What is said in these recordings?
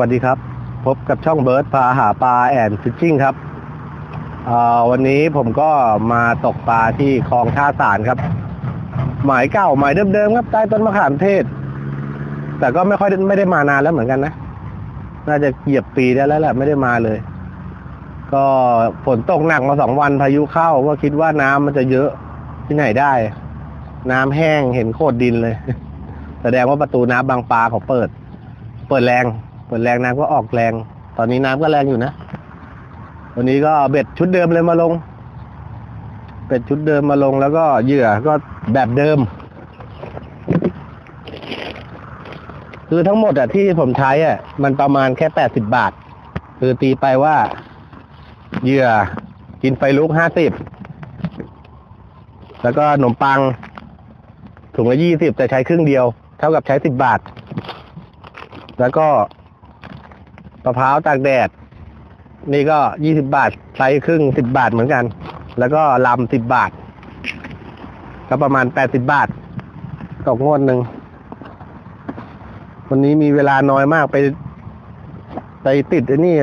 วัสดีครับ พบกับช่องเบิร์ดปลาหาปลาแอนฟิชชิ่งครับวันนี้ผมก็มาตกปลาที่คลองท่าสารครับ หมายเก่าหมายเดิมๆครับใต้ต้นมะขามเทศ แต่ก็ไม่ค่อยไม่ได้มานานแล้วเหมือนกันนะ น่าจะเหยียบปีได้แล้วแหละไม่ได้มาเลย ก็ฝนตกหนักมาสองวันพายุเข้าก็คิดว่าน้ำมันจะเยอะที่ไหนได้ น้ำแห้งเห็นโคตรดินเลย แสดงว่าประตูน้ำบางปลาเขาเปิด เปิดแรง เปิดแรงน้ำก็ออกแรง ตอนนี้น้ำก็แรงอยู่นะ วันนี้ก็เบ็ดชุดเดิมเลยมาลง เบ็ดชุดเดิมมาลงแล้วก็เหยื่อก็แบบเดิม คือทั้งหมดอะที่ผมใช้อะมันประมาณแค่แปดสิบบาท คือตีไปว่า เหยื่อกินไฟลุกห้าสิบแล้วก็ขนมปังถุงละยี่สิบแต่ใช้ครึ่งเดียว เท่ากับใช้สิบบาท แล้วก็ะพร้าวตากแดด นี่ก็ยี่สิบบาทใช้ครึ่งสิบบาทเหมือนกัน แล้วก็ลำสิบบาท ก็ประมาณแปดสิบบาทตกงวดหนึ่ง วันนี้มีเวลาน้อยมากไปไปติดไอ้นี่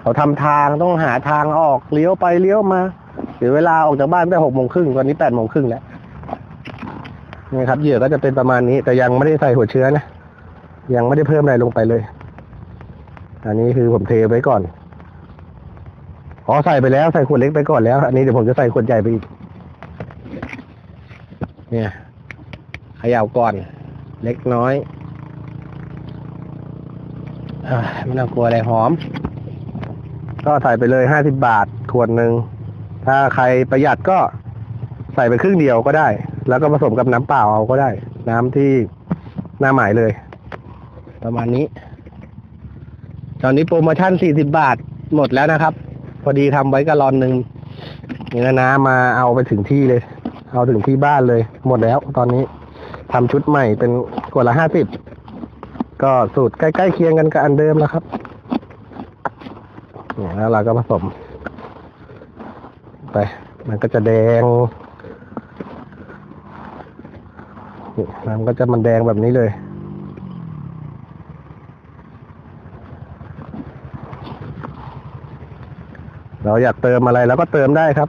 เขาทำทางต้องหาทางออกเลี้ยวไปเลี้ยวมาเสียเวลาออกจากบ้านตั้หกโมงครึ่งตอนนี้แปดโมงครึ่งแล้วนี่ครับเหยื่อก็จะเป็นประมาณนี้ แต่ยังไม่ได้ใส่หัวเชื้อนะยังไม่ได้เพิ่มอะไรลงไปเลย อันนี้คือผมเทไว้ก่อน อ๋อใส่ไปแล้วใส่ขวดเล็กไปก่อนแล้ว อันนี้เดี๋ยวผมจะใส่ขวดใหญ่ไปอีก เนี่ยขย่าก่อน เล็กน้อยอไม่ต้องกลัวอะไรหอม ก็ใส่ไปเลยห้าสิบบาทขวดหนึ่ง ถ้าใครประหยัดก็ใส่ไปครึ่งเดียวก็ได้ แล้วก็ผสมกับน้ำเปล่าเอาก็ได้ น้ำที่หน้าหมายเลย ประมาณนี้ ตอนนี้โปรโมชั่นสี่สิบบาทหมดแล้วนะครับ พอดีทำไว้กะลอนหนึ่งนี่นะนะมาเอาไปถึงที่เลย เอาถึงที่บ้านเลย หมดแล้ว ตอนนี้ทำชุดใหม่เป็นขวดละห้าสิบก็สูตรใกล้ๆเคียงกันกับอันเดิมแล้วครับนี่แล้วเราก็ผสม ไป มันก็จะแดงนี่น้ำก็จะมันแดงแบบนี้เลย เราอยากเติมอะไรเราก็เติมได้ครับ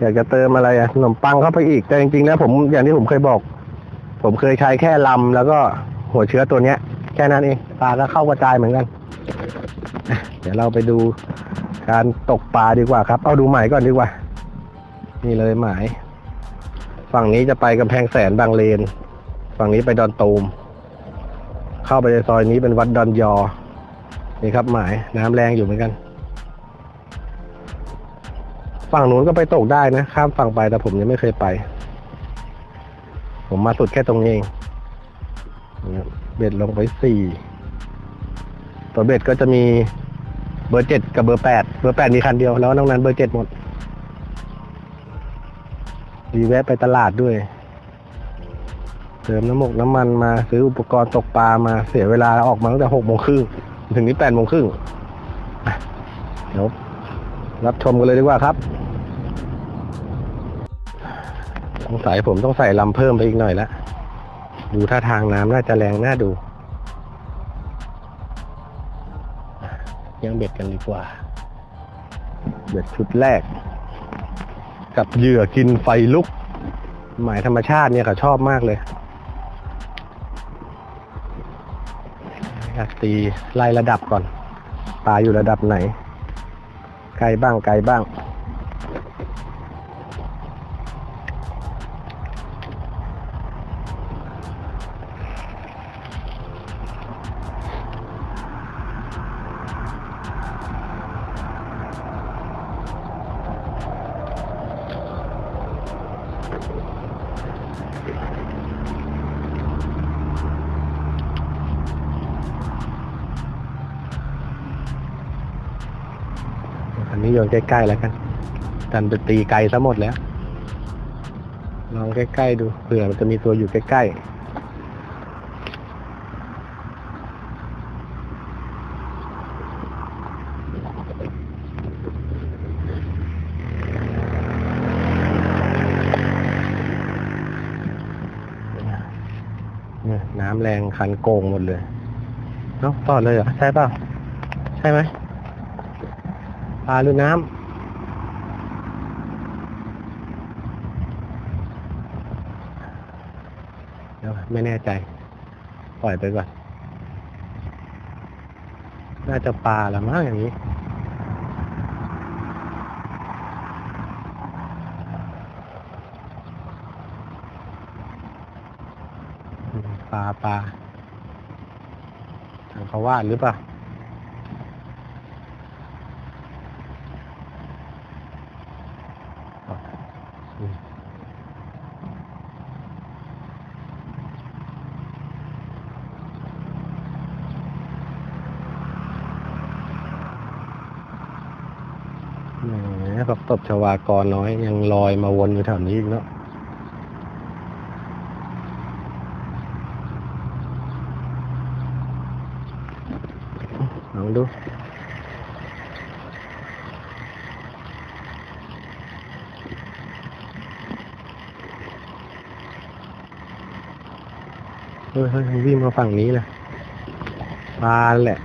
อยากจะเติมอะไรอะขนมปังเข้าไปอีกแต่จริงๆแล้วผมอย่างที่ผมเคยบอก ผมเคยใช้แค่ลำแล้วก็หัวเชื้อตัวเนี้ย แค่นั้นเองปลาก็เข้ากระจายเหมือนกัน เดี๋ยวเราไปดูการตกปลาดีกว่าครับ เอาดูหมายก่อนดีกว่า นี่เลยหมาย ฝั่งนี้จะไปกำแพงแสนบางเลน ฝั่งนี้ไปดอนตูม เข้าไปในซอยนี้เป็นวัดดอนยอ นี่ครับหมายน้ำแรงอยู่เหมือนกัน ฝั่งนู้นก็ไปตกได้นะ ข้ามฝั่งไปแต่ผมยังไม่เคยไป ผมมาสุดแค่ตรงนี้เองเบ็ดลงไปสี่ตัวเบ็ดก็จะมีเบอร์เจ็ดกับเบอร์แปดเบอร์แปดมีคันเดียวแล้วนอกนั้นเบอร์เจ็ดหมดดีแวะไปตลาดด้วย เติมน้ำมกน้ำมันมาซื้ออุปกรณ์ตกปลามาเสียเวลาออกมาตั้งแต่หกโมงครึ่งถึงนี้แปดโมงครึ่งเดี๋ยวรับชมกันเลยดีกว่าครับ งสัยผมต้องใส่ลำเพิ่มไปอีกหน่อยละ ดูท่าทางน้ำน่าจะแรงน่าดู ยังเบ็ดกันดีกว่า เบ็ดชุดแรก กับเหยื่อกินไฟลุก หมายธรรมชาติเนี่ยเขาชอบมากเลยอยากตีไล่ระดับก่อน ปลาอยู่ระดับไหน ไกลบ้างไกลบ้าง อั นนี้โยนใกล้ๆแล้วกันดันไปตีไกลซะหมดแล้ว ลองใกล้ๆดูเผื่อมันจะมีตัวอยู่ใกล้ๆเนี่ยน้ำแรงคันโกงหมดเลย เนาะตอเลยเหรอ ใช่เปล่าใช่ไหม ปลาหรือน้ำเดี๋ยวไม่แน่ใจ ปล่อยไปก่อน น่าจะปลาละมั้งอย่างนี้ปลาปลาทางเขาวาดหรือเปล่า อืมแหมผักตบชวากรน้อย ยังลอยมาวนอยู่แถวนี้อีกเนาะลองดูเฮ้ยเฮ้ยวิ่งมาฝั่งนี้เลยปลาแหละ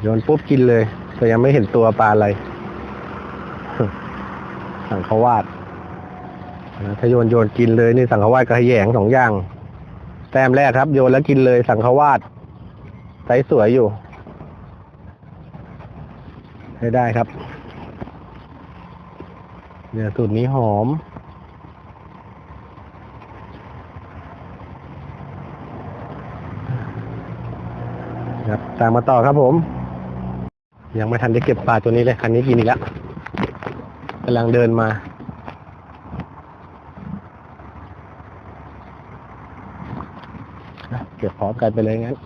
โยนปุ๊บกินเลย แต่ยังไม่เห็นตัวปลาอะไร สังขวาดนะถ้าโยนโยนกินเลยนี่สังขวาดกับขยงสองอย่าง แต้มแรกครับ โยนแล้วกินเลยสังขวาดไซส์สวยอยู่ใช้ได้ครับ เดี๋ยวสูตรนี้หอมครับตามมาต่อครับผม ยังไม่ทันได้เก็บปลาตัวนี้เลย คันนี้กินอีกแล้ว กำลังเดินมา เก็บพร้อมกันไปเลยงั้น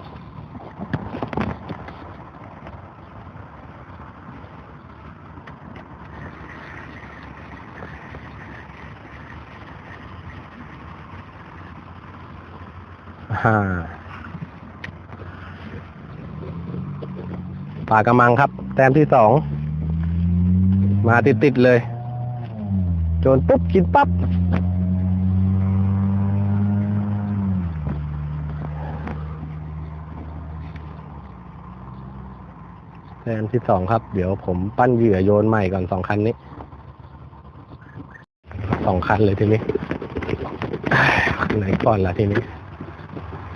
อ่าปลากระมังครับ แต้มที่สอง มาติดๆเลย โจนปุ๊บกินปั๊บแต้มที่สองครับ เดี๋ยวผมปั้นเหยื่อโยนใหม่ก่อนสองคันนี้สองคันเลยทีนี้คันไหนก่อนล่ะทีนี้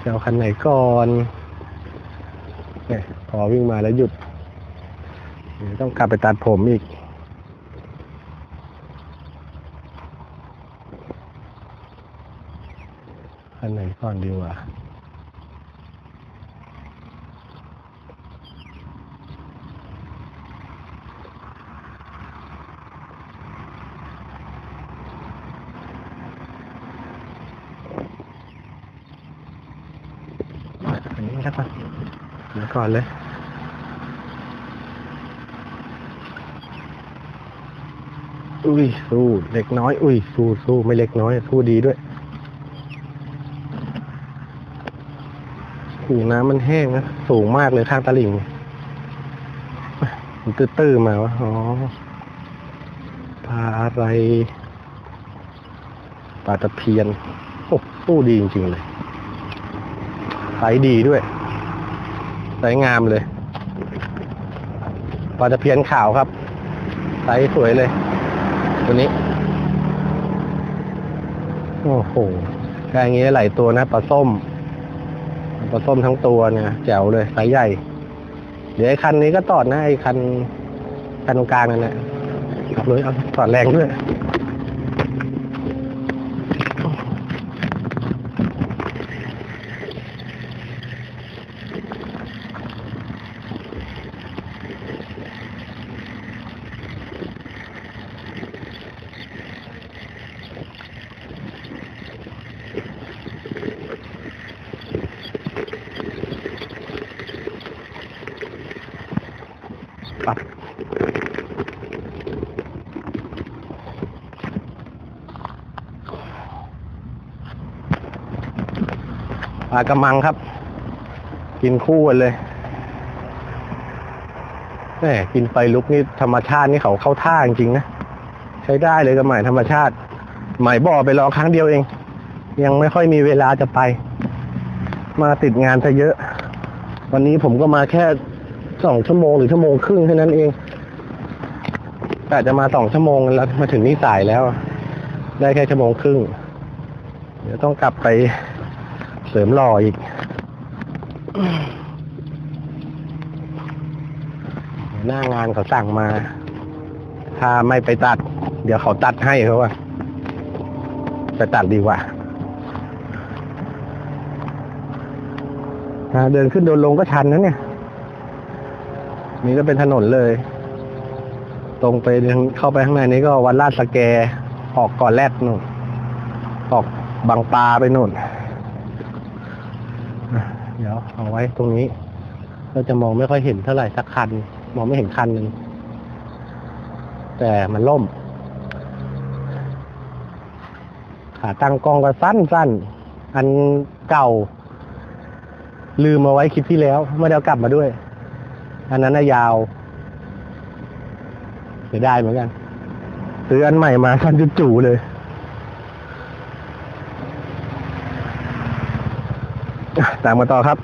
จะเอาคันไหนก่อนเนี่ยพอวิ่งมาแล้วหยุดเดี๋ยวต้องกลับไปตัดผมอีก คันไหน ก่อนดีวะอันนี้ครับเดี๋ยวก่อนเลยอุ้ยสู้เล็กน้อย อุ้ยสู้สู้ไม่เล็กน้อยสู้ดีด้วย หูน้ำมันแห้งนะสูงมากเลยข้างตลิ่งมันตื้อๆมาวะอ๋อปลาอะไรปลาตะเพียนโอ้สู้ดีจริงๆเลยไซส์ดีด้วยไซส์งามเลยปลาตะเพียนขาวครับไซส์สวยเลย ตัวนี้ โอ้โหแค่นี้หลายตัวนะปลาส้ม ปลาส้มทั้งตัวเนี่ยแจ๋วเลยไซส์ใหญ่ เดี๋ยวไอ้คันนี้ก็ตอดนะไอ้คันคันตรงกลางนั่นแหละเอาเลยเอาตอดแรงด้วยากระมังครับ กินคู่กันเลยแหมกินไฟลุกนี่ธรรมชาตินี่เขาเข้าท่าจริงนะ ใช้ได้เลยกับหมายธรรมชาติ หมายบ่อไปลองครั้งเดียวเอง ยังไม่ค่อยมีเวลาจะไป มาติดงานซะเยอะ วันนี้ผมก็มาแค่สองชั่วโมงหรือชั่วโมงครึ่งแค่านั้นเองแต่จะมาสองชั่วโมงแล้วมาถึงนี่สายแล้ว ได้แค่ชั่วโมงครึ่ง เดี๋ยวต้องกลับไป เสริมหล่ออีก หน้างานเขาสั่งมา ถ้าไม่ไปตัด เดี๋ยวเขาตัดให้เขาว่าไปตัดดีกว่าเดินขึ้นเดินลงก็ชันนะเนี่ย นี่ก็เป็นถนนเลย ตรงไปเข้าไปข้างในนี้ก็วันลาดสแก ออกก่อนแรดนู่น ออกบางปลาไปนู่น เดี๋ยวเอาไว้ตรงนี้ เราจะมองไม่ค่อยเห็นเท่าไหร่สักคัน มองไม่เห็นคันหนึ่งแต่มันล่ม ขาตั้งกล้องก็สั้นสั้นๆอันเก่า ลืมเอาไว้คลิปที่แล้วไม่ได้กลับมาด้วย อันนั้นน่ะยาวเสียดายเหมือนกัน ซื้ออันใหม่มาสั้นจู่ๆเลย อะ ตามมาต่อครับ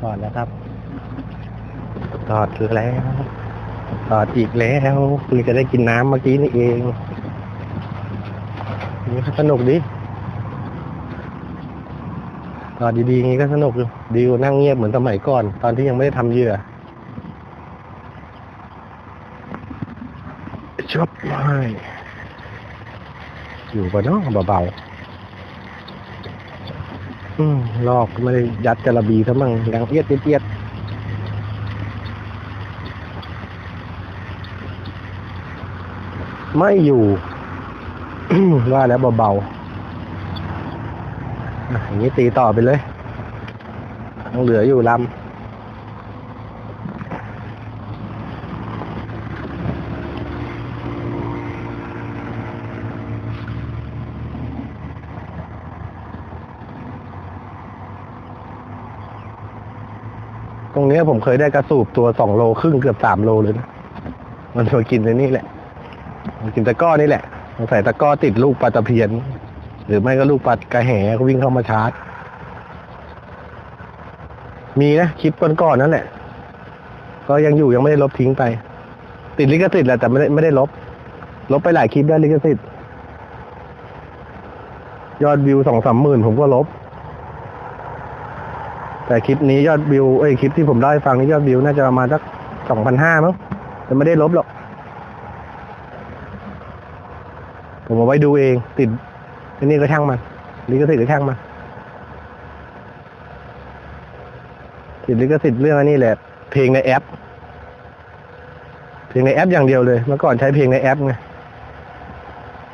ถอดแล้วครับถอดแล้วถอดอีกแล้วเพิ่งจะได้กินน้ำเมื่อกี้นี่เองนี่สนุกดีถอดดีๆอย่างนี้ก็สนุกอยู่ดีกว่านั่งเงียบเหมือนสมัยก่อน ตอนที่ยังไม่ได้ทำเหยื่อชอบไม่อยู่ปะเนาะเบาๆ อืมลอกไม่ได้ยัดกระบีซะมั่งดังเอียดเอียดไม่อยู่ ว่าแล้วเบาๆอย่างนี้ตีต่อไปเลย เหลืออยู่ลำ รงเนี้ยผมเคยได้กระสูบตัวสองโลครึ่งเกือบสามโลเลยนะมันมากินในนี่แหละ มันกินตะก้อนี่แหละสงสัยตะก้อติดลูกปลาตะเพียน หรือไม่ก็ลูกปลากระแหก็วิ่งเข้ามาชาร์จ มีนะคลิปก่อนๆนั่นแหละ ก็ยังอยู่ยังไม่ได้ลบทิ้งไป ติดลิขสิทธิ์แหละแต่ไม่ได้ไม่ได้ลบ ลบไปหลายคลิปได้ลิขสิทธิ์ยอดวิวสองสามหมื่นผมก็ลบ แต่คลิปนี้ยอดวิวเอ้ยคลิปที่ผมเล่าให้ฟังนี่ยอดวิวน่าจะประมาณสักสองพันห้ามั้งแต่ไม่ได้ลบหรอก ผมเอาไว้ดูเอง ติดทีนี่ก็ช่างมันลิขสิทธิ์ก็ช่างมันติดลิขสิทธิ์เรื่องอันนี้แหละ เพลงในแอป เพลงในแอปอย่างเดียวเลย เมื่อก่อนใช้เพลงในแอปไง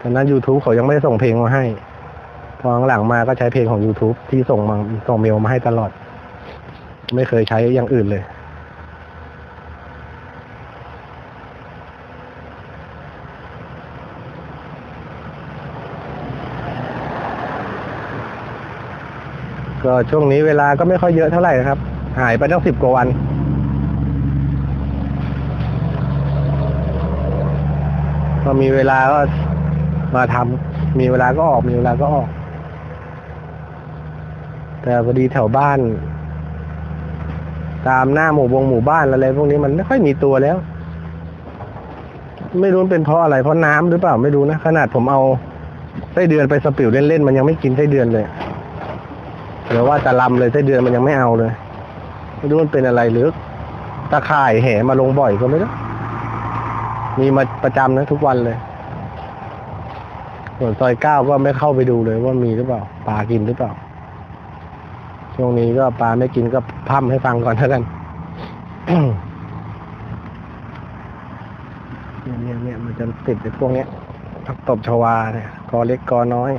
ตอนนั้น YouTube เขายังไม่ได้ส่งเพลงมาให้ พอหลังมาก็ใช้เพลงของ YouTube ที่ส่งมาส่งเมลมาให้ตลอด ไม่เคยใช้อย่างอื่นเลย ก็ช่วงนี้เวลาก็ไม่ค่อยเยอะเท่าไหร่นะครับ หายไปตั้งสิบกว่าวันพอมีเวลาก็มาทำมีเวลาก็ออกมีเวลาก็ออก แต่พอดีแถวบ้าน ตามหน้าหมู่วงหมู่บ้านอะไรพวกนี้มันไม่ค่อยมีตัวแล้ว ไม่รู้เป็นเพราะอะไรเพราะน้ำหรือเปล่าไม่รู้นะขนาดผมเอาไส้เดือนไปสปิวเล่นๆมันยังไม่กินไส้เดือนเลยหรือว่าจะลำเลยไส้เดือนมันยังไม่เอาเลยไม่รู้มันเป็นอะไรหรือตะข่ายแห่มาลงบ่อยก็ไม่รู้มีมาประจำนะทุกวันเลยส่วนซอยเก้าก็ไม่เข้าไปดูเลยว่ามีหรือเปล่าปลากินหรือเปล่า ช่วงนี้ก็ปลาไม่กินก็พร่ำให้ฟังก่อนเท่ากันเนี่ยเนี่ยเนี่ยมันจะติดในพวกเนี้ยผักตบชวาเนี่ยกอเล็กกอน้อย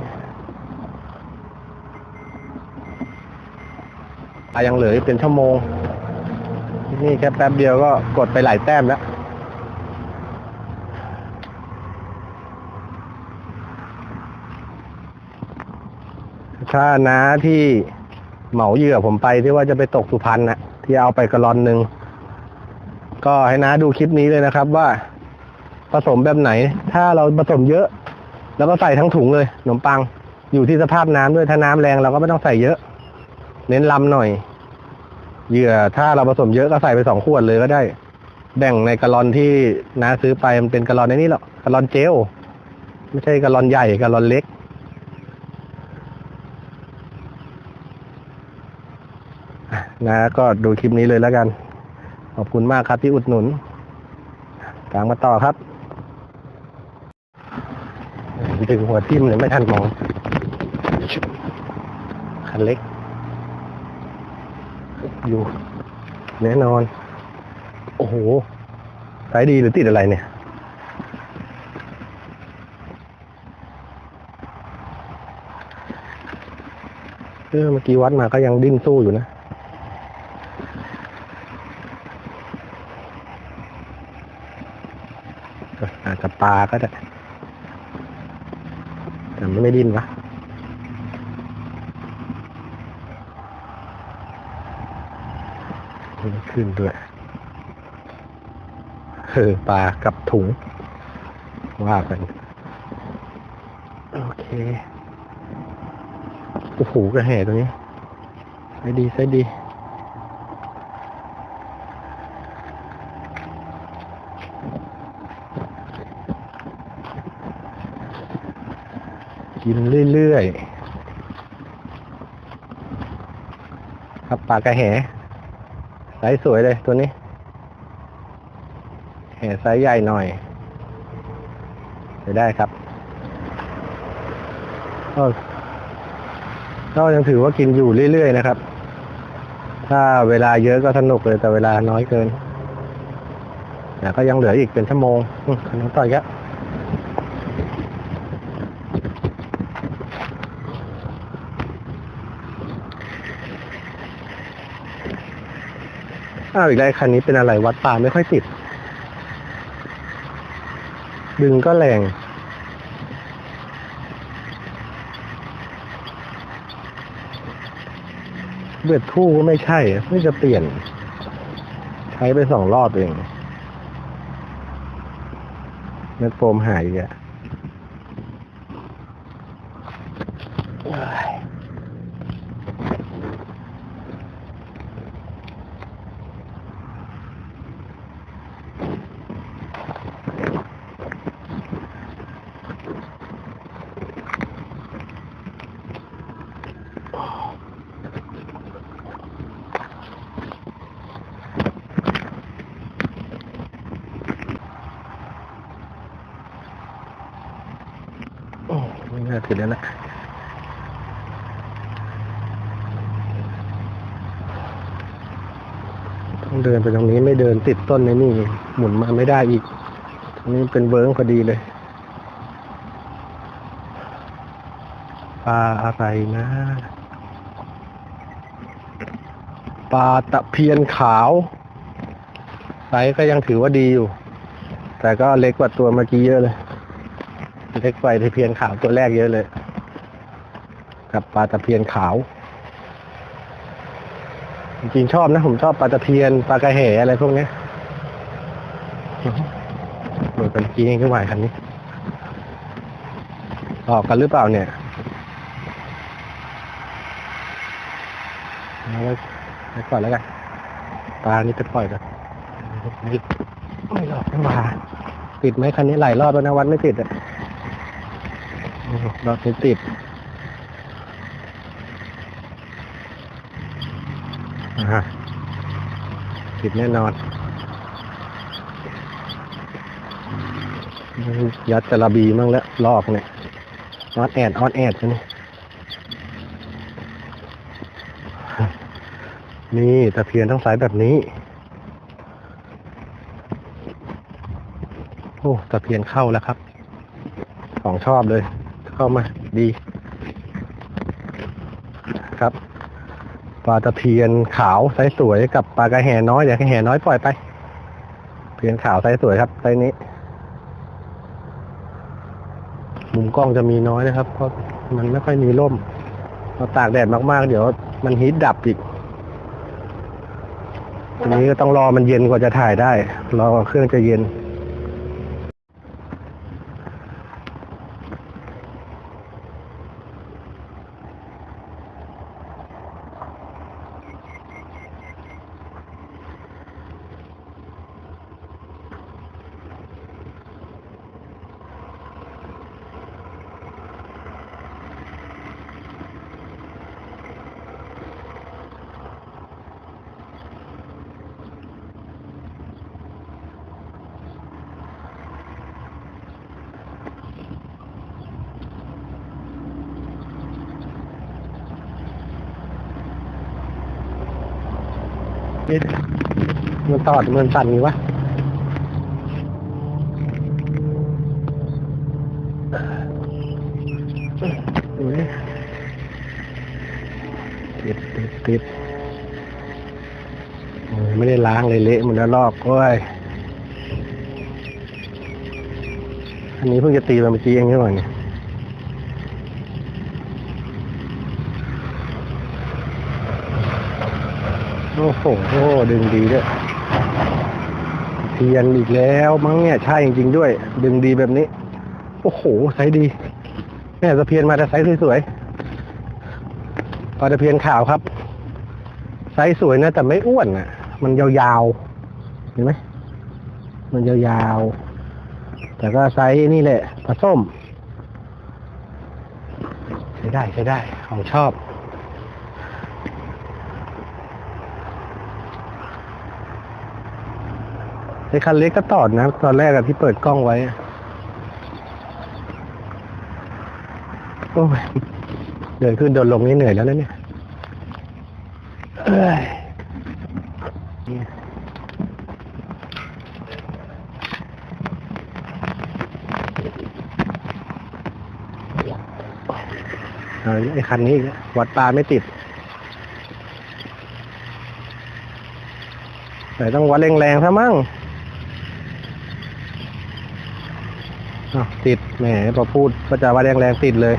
ปลายังเหลืออีกเป็นชั่วโมง นี่แค่แป๊บเดียวก็กดไปหลายแต้มแล้วถ้าน้าที่ เหมาเหยื่อผมไปที่ว่าจะไปตกสุพรรณนะที่เอาไปกระลอนหนึ่งก็ให้น้าดูคลิปนี้เลยนะครับ ว่าผสมแบบไหน ถ้าเราผสมเยอะ แล้วก็ใส่ทั้งถุงเลยขนมปัง อยู่ที่สภาพน้ำด้วยถ้าน้ำแรงเราก็ไม่ต้องใส่เยอะ เน้นลำหน่อย เหยื่อถ้าเราผสมเยอะก็ใส่ไปสองขวดเลยก็ได้ แบ่งในกะลอนที่น้าซื้อไปมันเป็นกะลอนในนี้หรอกกะลอนเจลไม่ใช่กะลอนใหญ่กะลอนเล็ก อะ นะ ก็ดูคลิปนี้เลยแล้วกัน ขอบคุณมากครับที่อุดหนุนกลางมาต่อครับดึงหัวทิ่มเลยไม่ทันมองคันเล็ก อยู่ แน่นอน โอ้โหสายดีหรือติดอะไรเนี่ย เออเมื่อกี้วัดมาก็ยังดิ้นสู้อยู่นะ อาจจะ ปลาก็ได้แต่มันไม่ดิ้นวะขึ้นด้วยเออปลากับถุง ว่ากันโอเค โอ้โหกระแห่ตรงนี้ใช้ดีใช้ดี กินเรื่อยๆ ครับปลากระแหไซส์สวยเลยตัวนี้ แห่ไซส์ใหญ่หน่อยไปได้ครับก็ก็ยังถือว่ากินอยู่เรื่อยๆนะครับ ถ้าเวลาเยอะก็สนุกเลยแต่เวลาน้อยเกินแต่ก็ยังเหลืออีกเป็นชั่วโมงอืมขนมต่อยแก อ้าวอีกแล้วคันนี้เป็นอะไรวัดปลาไม่ค่อยติด ดึงก็แรงเบ็ดทู่ก็ไม่ใช่ไม่จะเปลี่ยน ใช้ไปสองรอบเองเม็ดโฟมหายอีกอะเอ้ย โอ้ไม่น่าถึง แล้วนะต้องเดินไปตรงนี้ไม่เดินติดต้นในนี่ หมุนมาไม่ได้อีก ตรงนี้เป็นเวิร์งพอดีเลยปลาอะไรนะปลาตะเพียนขาวไซส์ก็ยังถือว่าดีอยู่ แต่ก็เล็กกว่าตัวเมื่อกี้เยอะเลย เล็กไปตะเพียนขาวตัวแรกเยอะเลย กับปลาตะเพียนขาว จริงชอบนะ ผมชอบปลาตะเพียนปลากระแหอะไรพวกนี้เหมือนเป็นกี้ขึ้นมาคันนี้ ออกกันหรือเปล่าเนี่ยเอาไว้ไว้ก่อนแล้วกันปลานี่ไปปล่อยกันไม่หลอกไม่มาติดไหมคันนี้หลายรอบแล้วนะวัดไม่ติดอะ โอ้โหรอบนี้ติดอ่าฮะติดแน่นอนยัดจระบีมั่งแล้วลอกเนี่ยออนแอดออนแอดนี่นี่ตะเพียนต้องสายแบบนี้ โอ้ตะเพียนเข้าแล้วครับ ของชอบเลย เข้ามาดีครับปลาตะเพียนขาวไซส์สวยกับปลากระแหน้อยเดี๋ยวกระแหน้อยปล่อยไป เพียนขาวไซส์สวยครับไซส์นี้ มุมกล้องจะมีน้อยนะครับ เพราะมันไม่ค่อยมีร่มพอตากแดดมากๆ เดี๋ยวมันฮีทดับอีกทีนี้ก็ต้องรอมันเย็นกว่าจะถ่ายได้ รอเครื่องจะเย็น เอ๊ะมันตอดมันสั่นอยู่วะติดติดติดไม่ได้ล้างเลยเละหมันแล้วลอบกโอ้ยอันนี้เพิ่งจะตีมาเมื่อกี้เองใช่ไหมเนี่ย อ้โหดึงดีด้วยเทียนอีกแล้วมั้งเนี่ยใช่จริงๆด้วย ดึงดีแบบนี้ โอ้โหไซส์ดีแม่ตะเพียนมาแต่ไซส์สวยๆปลาตะเพียนขาวครับ ไซส์สวยนะ แต่ไม่อ้วนอะ มันยาวๆเห็นไหมมันยาวๆ แต่ก็ไซส์นี่แหละปลาส้มใช้ได้ใช้ได้ของชอบ ไอ้คันเล็กก็ตอดนะตอนแรกอะที่เปิดกล้องไว้ โอ้ยเดินขึ้นเดินลงนี่เหนื่อยแล้วนะเนี่ยเอ้ยนี่ไอ้คันนี้ววัดปลาไม่ติดแต่ต้องวัดแรงๆซะมั่ง อ้าว ติดแหมพอพูดก็จะว่าแรงแรงๆติดเลย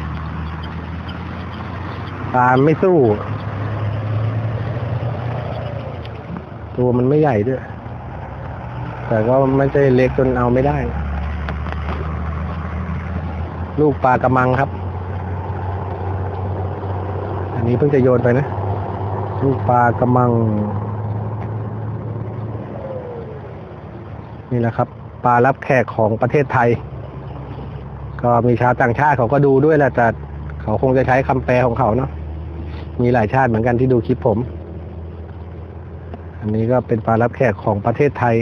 ตามไม่สู้ ตัวมันไม่ใหญ่ด้วย แต่ก็ไม่ใช่เล็กจนเอาไม่ได้ ลูกปลากระมังครับ อันนี้เพิ่งจะโยนไปนะ ลูกปลากระมัง นี่แหละครับปลารับแขกของประเทศไทย ก็มีชาวต่างชาติเขาก็ดูด้วยแหละแต่เขาคงจะใช้คำแปลของเขาเนาะมีหลายชาติเหมือนกันที่ดูคลิปผม อันนี้ก็เป็นปลารับแขกของประเทศไทย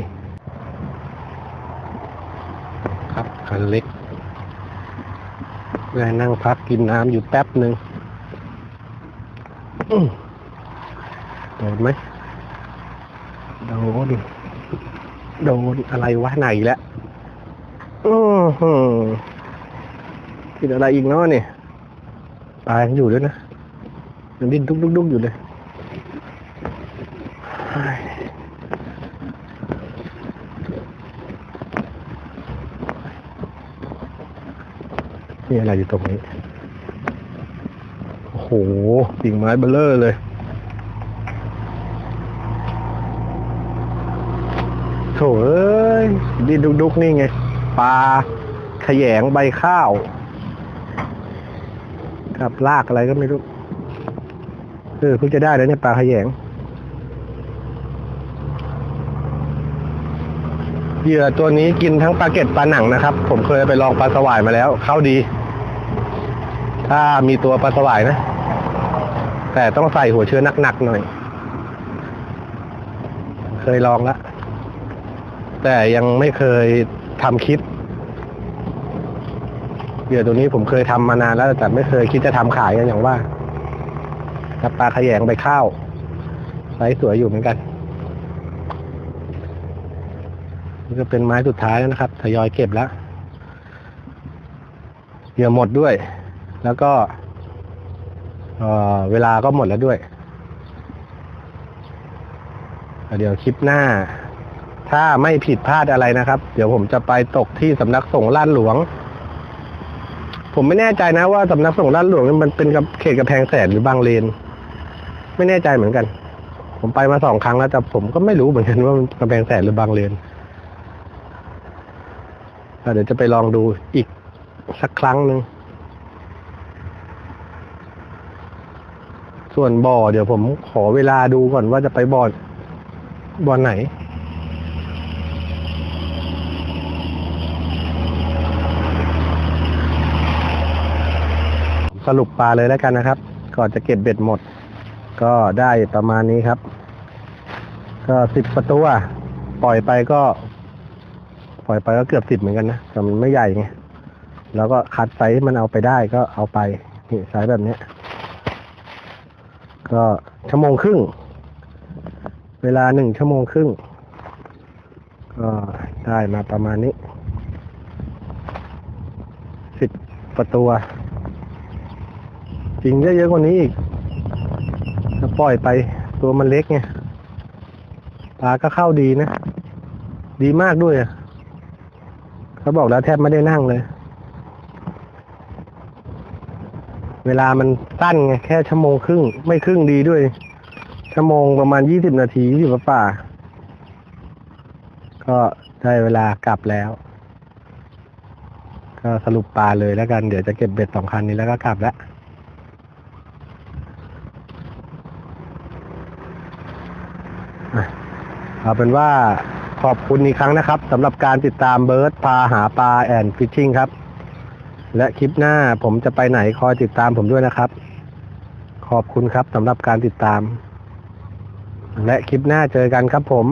ครับคันเล็กได้นั่งพักกินน้ำอยู่แป๊บหนึ่งโดนไหมโดนโดนอะไรวะไหนแล้วอือหือ กินอะไรอีกเนาะเนี่ยปลายังอยู่ด้วยนะยังดิ้นดุกดุกุกอยู่เลยเฮ้ยนี่อะไรอยู่ตรงนี้ โอ้โหกิ่งไม้เบลเลอร์เลย โถเอ้ยดินดุกๆนี่ไง ปลาขยงใบข้าว กับลากอะไรก็ไม่รู้เออเพิ่งจะได้แล้วเนี่ยปลาขยงเหยื่อตัวนี้กินทั้งปลาเก็ดปลาหนังนะครับ ผมเคยไปลองปลาสวายมาแล้ว เข้าดี ถ้ามีตัวปลาสวายนะ แต่ต้องใส่หัวเชื้อหนักๆหน่อย เคยลองแล้วแต่ยังไม่เคยทำคลิป เหยื่อตัวนี้ผมเคยทำมานานแล้วแต่ไม่เคยคิดจะทำขายกันอย่างว่ากับปลาขยงไปข้าวไซส์สวยอยู่เหมือนกันนี่ก็เป็นไม้สุดท้ายแล้วนะครับทยอยเก็บแล้วเหยื่อหมดด้วย แล้วก็เออเวลาก็หมดแล้วด้วยเดี๋ยวคลิปหน้า ถ้าไม่ผิดพลาดอะไรนะครับ เดี๋ยวผมจะไปตกที่สำนักสงฆ์ล้านหลวง ผมไม่แน่ใจนะว่าสำนักสงฆ์ล้านหลวงนี่มันเป็นกับเขตกระแพงแสนหรือบางเลน ไม่แน่ใจเหมือนกัน ผมไปมาสองครั้งแล้วแต่ผมก็ไม่รู้เหมือนกันว่ามันกระแพงแสนหรือบางเลนเดี๋ยวจะไปลองดูอีกสักครั้งหนึ่งส่วนบ่อเดี๋ยวผมขอเวลาดูก่อนว่าจะไปบ่อบ่อไหน รุปปลาเลยแล้วกันนะครับ ก่อนจะเก็บเบ็ดหมด ก็ได้ประมาณนี้ครับ ก็สิบประตูปล่อยไปก็ ปล่อยไปก็เกือบสิบเหมือนกันนะแต่มันไม่ใหญ่ไงแล้วก็คัดไซส์มันเอาไปได้ก็เอาไปนี่ไซส์แบบนี้ก็ชั่วโมงครึ่ง เวลาหนึ่งชั่วโมงครึ่ง ก็ได้มาประมาณนี้สิบประตั จริงจะเยอะกว่านี้อีกถ้าปล่อยไปตัวมันเล็กไงปลาก็เข้าดีนะ ดีมากด้วยอะเขาบอกแล้วแทบไม่ได้นั่งเลย เวลามันสั้นไงแค่ชั่วโมงครึ่ง ไม่ครึ่งดีด้วย ชั่วโมงประมาณยี่สิบนาทียี่สิบป่า ก็ได้เวลากลับแล้ว ก็สรุปปลาเลยแล้วกัน เดี๋ยวจะเก็บเบ็ดสองคันนี้แล้วก็กลับแล้ว อะ เอาเป็นว่าขอบคุณอีกครั้งนะครับสำหรับการติดตามเบิร์ดพาหาปลาแอนฟิชชิงครับ และคลิปหน้าผมจะไปไหนคอยติดตามผมด้วยนะครับ ขอบคุณครับสำหรับการติดตาม และคลิปหน้าเจอกันครับผม